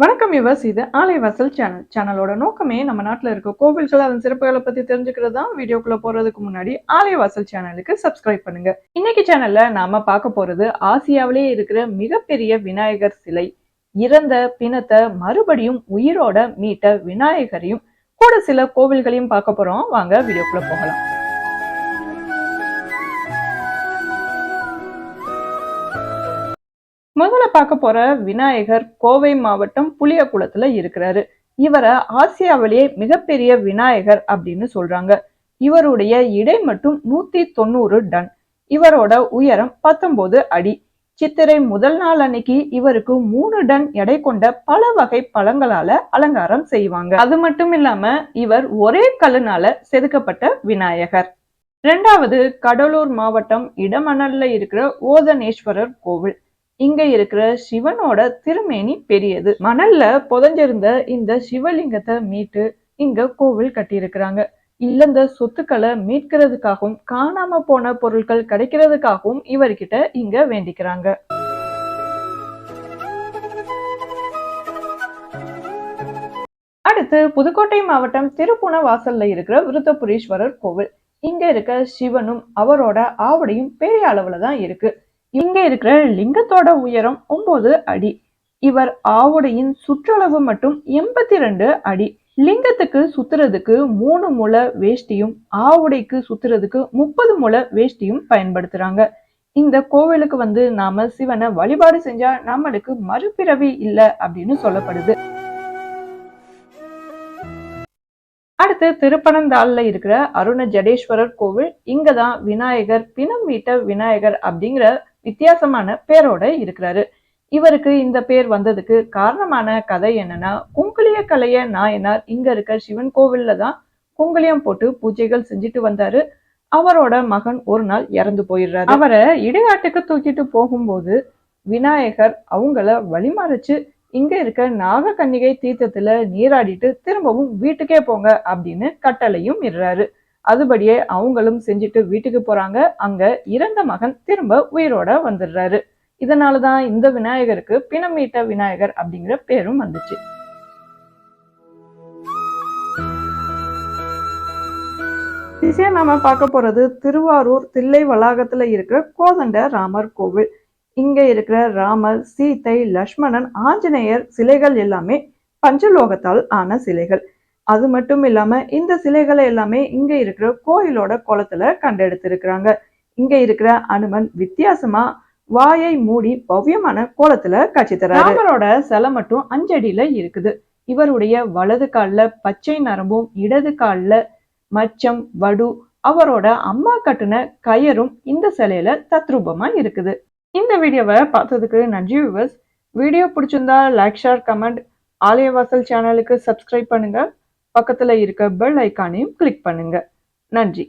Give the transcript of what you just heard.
வணக்கம் யுவர்ஸ் இது ஆலைவாசல் சேனல் சேனலோட நோக்கமே நம்ம நாட்டில் இருக்க கோவில்கள் அதன் சிறப்புகளை பத்தி தெரிஞ்சுக்கிறது தான் வீடியோக்குள்ள போறதுக்கு முன்னாடி ஆலைவாசல் சேனலுக்கு சப்ஸ்கிரைப் பண்ணுங்க. இன்னைக்கு சேனல்ல நாம பார்க்க போறது ஆசியாவிலே இருக்கிற மிகப்பெரிய விநாயகர் சிலை. இறந்த பிணத்தை மறுபடியும் உயிரோட மீட்ட விநாயகரையும் கூட சில கோவில்களையும் பார்க்க போறோம். வாங்க வீடியோக்குள்ள போகலாம். முதல்ல பார்க்க போற விநாயகர் கோவை மாவட்டம் புளியகுளத்துல இருக்கிறாரு. இவரை ஆசியாவிலேயே மிகப்பெரிய விநாயகர் அப்படின்னு சொல்றாங்க. இவருடைய இடை மட்டும் நூத்தி தொண்ணூறு டன். இவரோட உயரம் பத்தொன்பது அடி. சித்திரை முதல் நாள் அன்னைக்கு இவருக்கு மூணு டன் எடை கொண்ட பல வகை பழங்களால அலங்காரம் செய்வாங்க. அது மட்டும் இல்லாம இவர் ஒரே கல்லுனால செதுக்கப்பட்ட விநாயகர். ரெண்டாவது கடலூர் மாவட்டம் இடமணல்ல இருக்கிற ஓதனேஸ்வரர் கோவில். இங்க இருக்கிற சிவனோட திருமேனி பெரியது. மணல்ல புதஞ்சிருந்த இந்த சிவலிங்கத்தை மீட்டு இங்க கோவில் கட்டியிருக்கிறாங்க. இழந்த சொத்துக்களை மீட்கிறதுக்காகவும் காணாம போன பொருட்கள் கிடைக்கிறதுக்காகவும் இவர்கிட்ட இங்க வேண்டிக்கிறாங்க. அடுத்து புதுக்கோட்டை மாவட்டம் திருப்புணவாசல்ல இருக்கிற விருத்தபுரீஸ்வரர் கோவில். இங்க இருக்க சிவனும் அவரோட ஆவடையும் பெரிய அளவுல தான் இருக்கு. இங்க இருக்கிற லிங்கத்தோட உயரம் ஒன்பது அடி. இவர் ஆவுடையின் சுற்றளவு மட்டும் எண்பத்தி ரெண்டு அடி. லிங்கத்துக்கு சுத்துறதுக்கு மூணு முளை வேஷ்டியும் ஆவுடைக்கு சுத்துறதுக்கு முப்பது முளை வேஷ்டியும் பயன்படுத்துறாங்க. இந்த கோவிலுக்கு வந்து நாம சிவனை வழிபாடு செஞ்சா நம்மளுக்கு மறுபிறவி இல்லை அப்படின்னு சொல்லப்படுது. அடுத்து திருப்பனந்தாள்ல இருக்கிற அருண ஜடேஸ்வரர் கோவில். இங்கதான் விநாயகர் பிணம் மீட்ட விநாயகர் அப்படிங்கிற வித்தியாசமான பேரோட இருக்கிறாரு. இவருக்கு இந்த பேர் வந்ததுக்கு காரணமான கதை என்னன்னா குங்குளிய கலைய நாயனார் இங்க இருக்க சிவன் கோவில்ல தான் குங்குளியம் போட்டு பூஜைகள் செஞ்சுட்டு வந்தாரு. அவரோட மகன் ஒரு நாள் இறந்து போயிடுறாரு. அவரை இடையாட்டுக்கு தூக்கிட்டு போகும்போது விநாயகர் அவங்கள வழிமறைச்சு இங்க இருக்க நாகக்கன்னிகை தீர்த்தத்துல நீராடிட்டு திரும்பவும் வீட்டுக்கே போங்க அப்படின்னு கட்டளையும் இடுறாரு. அதுபடியே அவங்களும் செஞ்சுட்டு வீட்டுக்கு போறாங்க. அங்க இறந்த மகன் திரும்ப உயிரோட வந்துடுறாரு. இதனாலதான் இந்த விநாயகருக்கு பிணமீட்ட விநாயகர் அப்படிங்கிற பேரும் வந்துச்சு. திசையா நாம பார்க்க போறது திருவாரூர் தில்லை வளாகத்துல இருக்கிற கோதண்ட ராமர் கோவில். இங்க இருக்கிற ராமர் சீத்தை லக்ஷ்மணன் ஆஞ்சநேயர் சிலைகள் எல்லாமே பஞ்சலோகத்தால் ஆன சிலைகள். அது மட்டும் இல்லாம இந்த சிலைகளை எல்லாமே இங்க இருக்கிற கோயிலோட குளத்துல கண்டெடுத்திருக்கிறாங்க. இங்க இருக்கிற அனுமன் வித்தியாசமா வாயை மூடி பவ்யமான கோலத்துல காட்சி தராரு. ராமரோட சிலை மட்டும் அஞ்சடியில இருக்குது. இவருடைய வலது கால்ல பச்சை நரம்பும் இடது கால்ல மச்சம் வடு அவரோட அம்மா கட்டுன கயரும் இந்த சிலையில தத்ரூபமா இருக்குது. இந்த வீடியோவை பார்த்ததுக்கு நன்றி விவர்ஸ் வீடியோ பிடிச்சிருந்தா லைக் ஷேர் கமெண்ட் ஆலயவாசல் சேனலுக்கு சப்ஸ்கிரைப் பண்ணுங்க. பக்கத்துல இருக்க பெல் ஐக்கானையும் கிளிக் பண்ணுங்க. நன்றி.